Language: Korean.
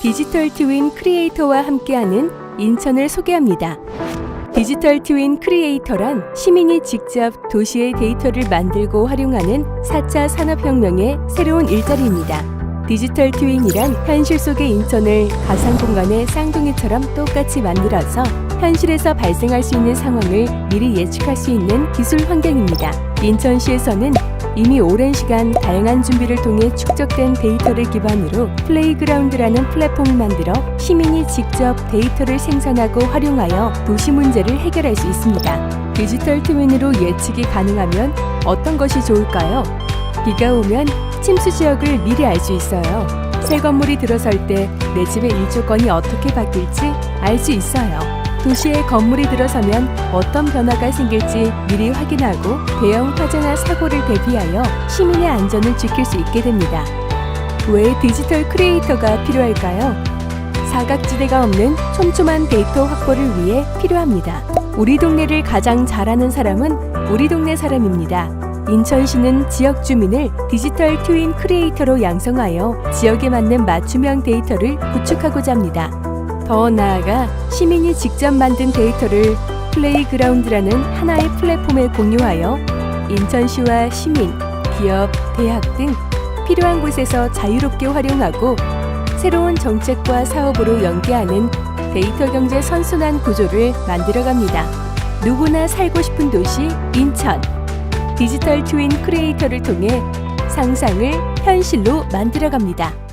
디지털 트윈 크리에이터와 함께하는 인천을 소개합니다. 디지털 트윈 크리에이터란 시민이 직접 도시의 데이터를 만들고 활용하는 4차 산업혁명의 새로운 일자리입니다. 디지털 트윈이란 현실 속의 인천을 가상 공간의 쌍둥이처럼 똑같이 만들어서 현실에서 발생할 수 있는 상황을 미리 예측할 수 있는 기술 환경입니다. 인천시에서는 이미 오랜 시간 다양한 준비를 통해 축적된 데이터를 기반으로 플레이그라운드라는 플랫폼을 만들어 시민이 직접 데이터를 생산하고 활용하여 도시 문제를 해결할 수 있습니다. 디지털 트윈으로 예측이 가능하면 어떤 것이 좋을까요? 비가 오면 침수 지역을 미리 알 수 있어요. 새 건물이 들어설 때 내 집의 일조권이 어떻게 바뀔지 알 수 있어요. 도시에 건물이 들어서면 어떤 변화가 생길지 미리 확인하고 대형 화재나 사고를 대비하여 시민의 안전을 지킬 수 있게 됩니다. 왜 디지털 크리에이터가 필요할까요? 사각지대가 없는 촘촘한 데이터 확보를 위해 필요합니다. 우리 동네를 가장 잘하는 사람은 우리 동네 사람입니다. 인천시는 지역 주민을 디지털 트윈 크리에이터로 양성하여 지역에 맞는 맞춤형 데이터를 구축하고자 합니다. 더 나아가 시민이 직접 만든 데이터를 플레이그라운드라는 하나의 플랫폼에 공유하여 인천시와 시민, 기업, 대학 등 필요한 곳에서 자유롭게 활용하고 새로운 정책과 사업으로 연계하는 데이터 경제 선순환 구조를 만들어갑니다. 누구나 살고 싶은 도시 인천. 디지털 트윈 크리에이터를 통해 상상을 현실로 만들어갑니다.